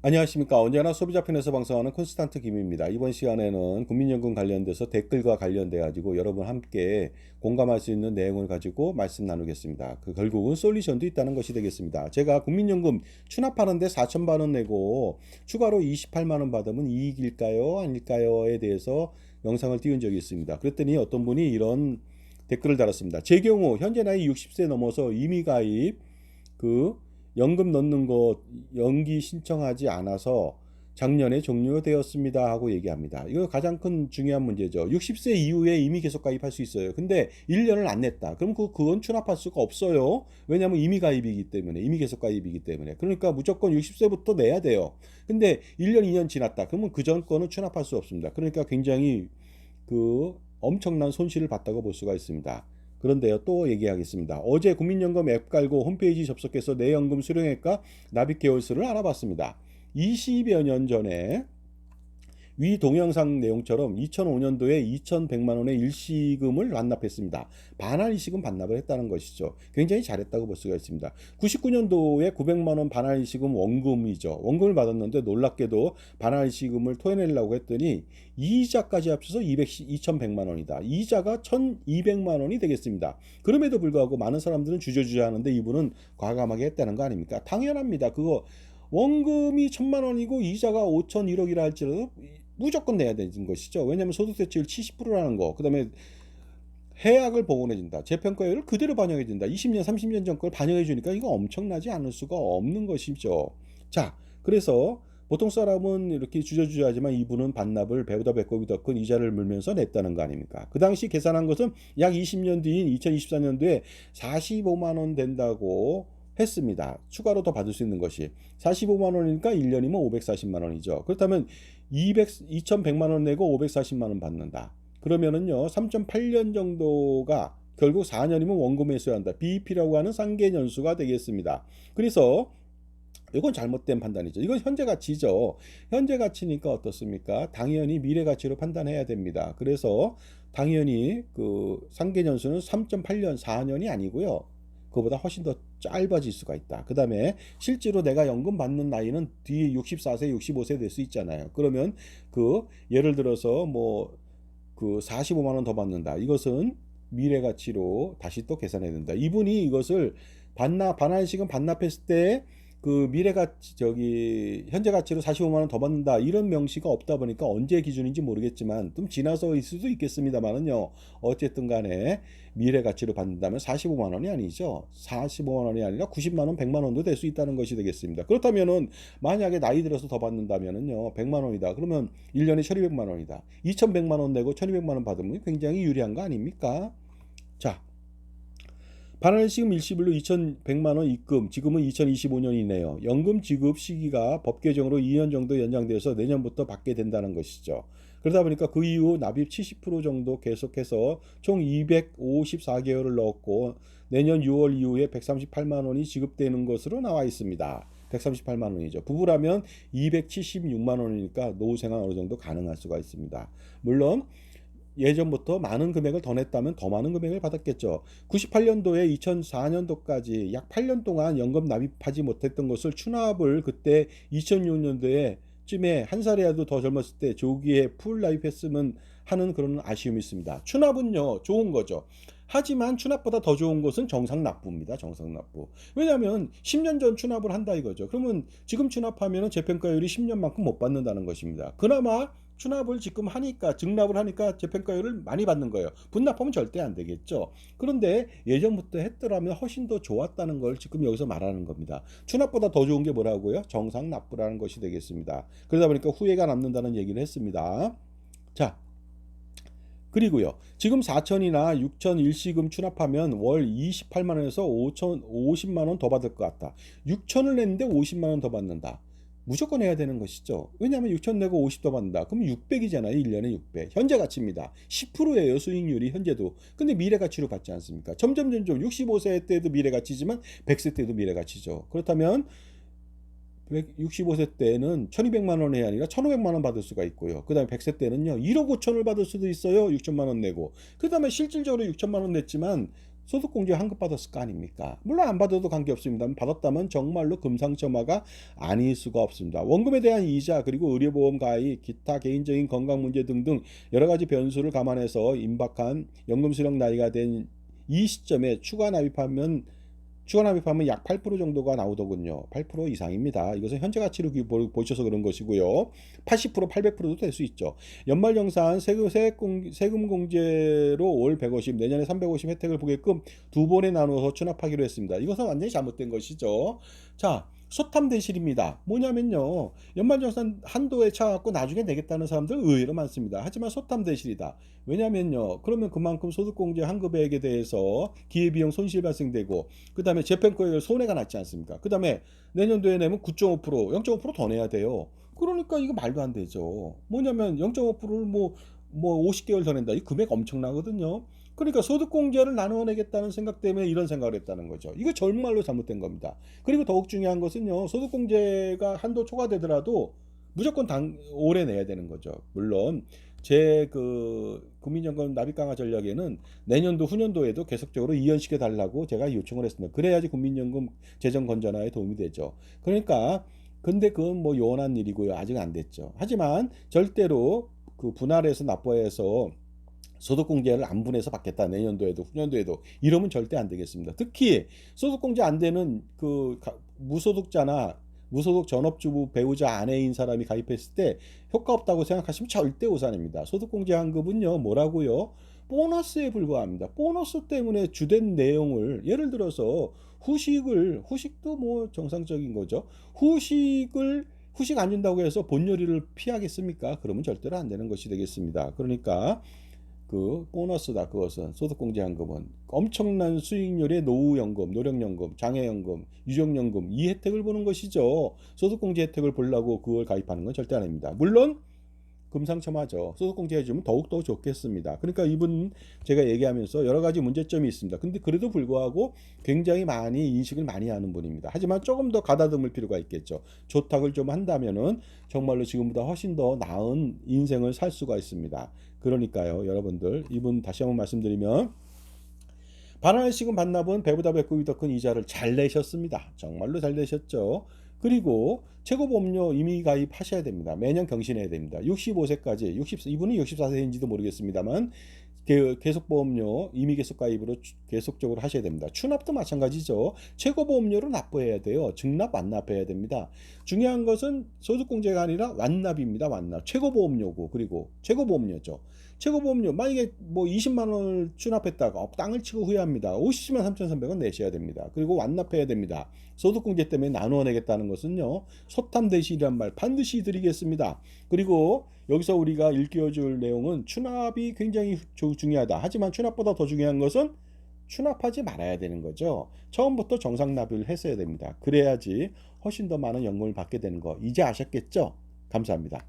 안녕하십니까. 언제나 소비자 편에서 방송하는 콘스탄트 김입니다. 이번 시간에는 국민연금 관련돼서 댓글과 관련돼 가지고 여러분 함께 공감할 수 있는 내용을 가지고 말씀 나누겠습니다. 그 결국은 솔루션도 있다는 것이 되겠습니다. 제가 국민연금 추납하는데 4천만 원 내고 추가로 28만 원 받으면 이익일까요? 아닐까요?에 대해서 영상을 띄운 적이 있습니다. 그랬더니 어떤 분이 이런 댓글을 달았습니다. 제 경우 현재 나이 60세 넘어서 이미 가입 그 연금 넣는 거 연기 신청하지 않아서 작년에 종료되었습니다 하고 얘기합니다. 이거 가장 큰 중요한 문제죠. 60세 이후에 이미 계속 가입할 수 있어요. 근데 1년을 안 냈다. 그럼 그, 그건 추납할 수가 없어요. 왜냐하면 이미 가입이기 때문에, 이미 계속 가입이기 때문에. 그러니까 무조건 60세부터 내야 돼요. 근데 1년, 2년 지났다. 그러면 그 전 거는 추납할 수 없습니다. 그러니까 굉장히 그 엄청난 손실을 봤다고 볼 수가 있습니다. 그런데요, 또 얘기하겠습니다. 어제 국민연금 앱 깔고 홈페이지 접속해서 내 연금 수령액과 납입 개월수를 알아봤습니다. 20여 년 전에 위 동영상 내용처럼 2005년도에 2,100만 원의 일시금을 반납했습니다. 반환 일시금 반납을 했다는 것이죠. 굉장히 잘했다고 볼 수가 있습니다. 99년도에 900만 원 반환 일시금 원금이죠. 원금을 받았는데 놀랍게도 반환 일시금을 토해내려고 했더니 이자까지 합쳐서 200, 2,100만 원이다. 이자가 1,200만 원이 되겠습니다. 그럼에도 불구하고 많은 사람들은 주저주저 하는데 이분은 과감하게 했다는 거 아닙니까? 당연합니다. 그거 원금이 천만 원이고 이자가 5천 1억이라 할지라도 무조건 내야 되는 것이죠. 왜냐하면 소득세율 70%라는 거, 그 다음에 해약을 복원해준다. 재평가율을 그대로 반영해준다. 20년, 30년 전 걸 반영해주니까 이거 엄청나지 않을 수가 없는 것이죠. 자, 그래서 보통 사람은 이렇게 주저주저하지만 이분은 반납을 배보다 배꼽이 더 큰 이자를 물면서 냈다는 거 아닙니까? 그 당시 계산한 것은 약 20년 뒤인 2024년도에 45만 원 된다고 했습니다. 추가로 더 받을 수 있는 것이 45만 원이니까 1년이면 540만 원이죠. 그렇다면 200 2100만 원 내고 540만 원 받는다. 그러면은요. 3.8년 정도가 결국 4년이면 원금 회수해야 한다. BEP라고 하는 상계 연수가 되겠습니다. 그래서 이건 잘못된 판단이죠. 이건 현재 가치죠. 현재 가치니까 어떻습니까? 당연히 미래 가치로 판단해야 됩니다. 그래서 당연히 그 상계 연수는 3.8년, 4년이 아니고요. 그보다 훨씬 더 짧아질 수가 있다. 그 다음에 실제로 내가 연금 받는 나이는 뒤에 64세, 65세 될 수 있잖아요. 그러면 그 예를 들어서 뭐 그 45만 원 더 받는다. 이것은 미래 가치로 다시 또 계산해야 된다. 이분이 이것을 반납 반환식은 반납했을 때 그 미래 가치 저기 현재 가치로 45만 원 더 받는다 이런 명시가 없다 보니까 언제 기준인지 모르겠지만 좀 지나서일 수도 있겠습니다만은요. 어쨌든 간에 미래 가치로 받는다면 45만 원이 아니죠. 45만 원이 아니라 90만 원 100만 원도 될 수 있다는 것이 되겠습니다. 그렇다면은 만약에 나이 들어서 더 받는다면은요. 100만 원이다. 그러면 1년에 1200만 원이다. 2100만 원 내고 1200만 원 받으면 굉장히 유리한 거 아닙니까? 자 반환 시금 일시불로 2,100만 원 입금, 지금은 2025년이네요. 연금 지급 시기가 법 개정으로 2년 정도 연장돼서 내년부터 받게 된다는 것이죠. 그러다 보니까 그 이후 납입 70% 정도 계속해서 총 254개월을 넣었고 내년 6월 이후에 138만 원이 지급되는 것으로 나와 있습니다. 138만 원이죠. 부부라면 276만 원이니까 노후 생활 어느 정도 가능할 수가 있습니다. 물론 예전부터 많은 금액을 더 냈다면 더 많은 금액을 받았겠죠. 98년도에 2004년도까지 약 8년 동안 연금 납입하지 못했던 것을 추납을 그때 2006년도에 쯤에 한 살이라도 더 젊었을 때 조기에 풀 납입했으면 하는 그런 아쉬움이 있습니다. 추납은요 좋은 거죠. 하지만 추납보다 더 좋은 것은 정상 납부입니다. 정상 납부. 왜냐하면 10년 전 추납을 한다 이거죠. 그러면 지금 추납하면 재평가율이 10년만큼 못 받는다는 것입니다. 그나마 추납을 지금 하니까 증납을 하니까 재평가율을 많이 받는 거예요. 분납하면 절대 안 되겠죠. 그런데 예전부터 했더라면 훨씬 더 좋았다는 걸 지금 여기서 말하는 겁니다. 추납보다 더 좋은 게 뭐라고요? 정상 납부라는 것이 되겠습니다. 그러다 보니까 후회가 남는다는 얘기를 했습니다. 자, 그리고요. 지금 4천이나 6천 일시금 추납하면 월 28만 원에서 5천 50만 원 더 받을 것 같다. 6천을 냈는데 50만 원 더 받는다. 무조건 해야 되는 것이죠. 왜냐하면 6천 내고 50더 받는다. 그럼 600이잖아요. 1년에 600. 현재 가치입니다. 10%예요. 수익률이 현재도. 근데 미래 가치로 받지 않습니까? 점점 점점 65세 때도 미래 가치지만 100세 때도 미래 가치죠. 그렇다면 65세 때는 1200만 원이 아니라 1500만 원 받을 수가 있고요. 그 다음에 100세 때는요. 1억 5천을 받을 수도 있어요. 6천만 원 내고. 그 다음에 실질적으로 6천만 원 냈지만 소득공제 환급 받았을 거 아닙니까? 물론 안 받아도 관계없습니다. 받았다면 정말로 금상첨화가 아닐 수가 없습니다. 원금에 대한 이자 그리고 의료보험 가입, 기타 개인적인 건강 문제 등등 여러 가지 변수를 감안해서 임박한 연금 수령 나이가 된 이 시점에 추가 납입하면 추가 납입하면 약 8% 정도가 나오더군요. 8% 이상입니다. 이것은 현재 가치로 보셔서 그런 것이고요. 80% 800%도 될 수 있죠. 연말 정산 세금, 세금, 세금 공제로 올 150, 내년에 350 혜택을 보게끔 두 번에 나누어서 추납하기로 했습니다. 이것은 완전히 잘못된 것이죠. 자, 소탐 대실입니다. 뭐냐면요. 연말정산 한도에 차갖고 나중에 내겠다는 사람들 의외로 많습니다. 하지만 소탐 대실이다. 왜냐면요. 그러면 그만큼 소득공제 환급액에 대해서 기회비용 손실 발생되고 그 다음에 재팬코에 손해가 났지 않습니까? 그 다음에 내년도에 내면 9.5% 0.5%더 내야 돼요. 그러니까 이거 말도 안 되죠. 뭐냐면 0.5%를 뭐, 뭐 50개월 더 낸다. 이 금액 엄청나거든요. 그러니까 소득공제를 나누어 내겠다는 생각 때문에 이런 생각을 했다는 거죠. 이거 정말로 잘못된 겁니다. 그리고 더욱 중요한 것은요. 소득공제가 한도 초과되더라도 무조건 당 올해 내야 되는 거죠. 물론 제 그 국민연금 납입 강화 전략에는 내년도 후년도에도 계속적으로 이연시켜 달라고 제가 요청을 했습니다. 그래야지 국민연금 재정 건전화에 도움이 되죠. 그러니까 근데 그건 뭐 요원한 일이고요. 아직 안 됐죠. 하지만 절대로 그 분할해서 납부해서 소득공제를 안 분해서 받겠다 내년도에도 후년도에도 이러면 절대 안 되겠습니다. 특히 소득공제 안 되는 그 가- 무소득자나 무소득 전업주부 배우자 아내인 사람이 가입했을 때 효과 없다고 생각하시면 절대 오산입니다. 소득공제 환급은요 뭐라고요? 보너스에 불과합니다. 보너스 때문에 주된 내용을 예를 들어서 후식을 후식도 뭐 정상적인 거죠. 후식을 후식 안 준다고 해서 본 요리를 피하겠습니까? 그러면 절대로 안 되는 것이 되겠습니다. 그러니까 그 보너스다 그것은 소득공제연금은 엄청난 수익률의 노후연금, 노령연금, 장애연금, 유족연금 이 혜택을 보는 것이죠. 소득공제 혜택을 보려고 그걸 가입하는 건 절대 아닙니다. 물론 금상첨화죠. 소득공제 해주면 더욱더 좋겠습니다. 그러니까 이분 제가 얘기하면서 여러 가지 문제점이 있습니다. 근데 그래도 불구하고 굉장히 많이 인식을 많이 하는 분입니다. 하지만 조금 더 가다듬을 필요가 있겠죠. 조탁을 좀 한다면은 정말로 지금보다 훨씬 더 나은 인생을 살 수가 있습니다. 그러니까요, 여러분들 이분 다시 한번 말씀드리면 반환시금 반납은 배보다 배꼽이 더 큰 이자를 잘 내셨습니다. 정말로 잘 내셨죠. 그리고 최고보험료 이미 가입하셔야 됩니다. 매년 경신해야 됩니다. 65세까지 60 이분은 64세인지도 모르겠습니다만 그 계속보험료 이미 계속 가입으로 추- 계속적으로 하셔야 됩니다. 추납도 마찬가지죠. 최고보험료를 납부해야 돼요. 증납 완납해야 됩니다. 중요한 것은 소득공제가 아니라 완납입니다. 완납. 최고보험료고 그리고 최고보험료죠. 최고보험료 만약에 뭐 20만 원을 추납했다가 어, 땅을 치고 후회합니다. 50만 3,300원 내셔야 됩니다. 그리고 완납해야 됩니다. 소득공제 때문에 나누어 내겠다는 것은요. 소탐 대실이란 말 반드시 드리겠습니다. 그리고 여기서 우리가 일깨워 줄 내용은 추납이 굉장히 조- 중요하다. 하지만 추납보다 더 중요한 것은 추납하지 말아야 되는 거죠. 처음부터 정상 납입을 했어야 됩니다. 그래야지 훨씬 더 많은 연금을 받게 되는 거 이제 아셨겠죠? 감사합니다.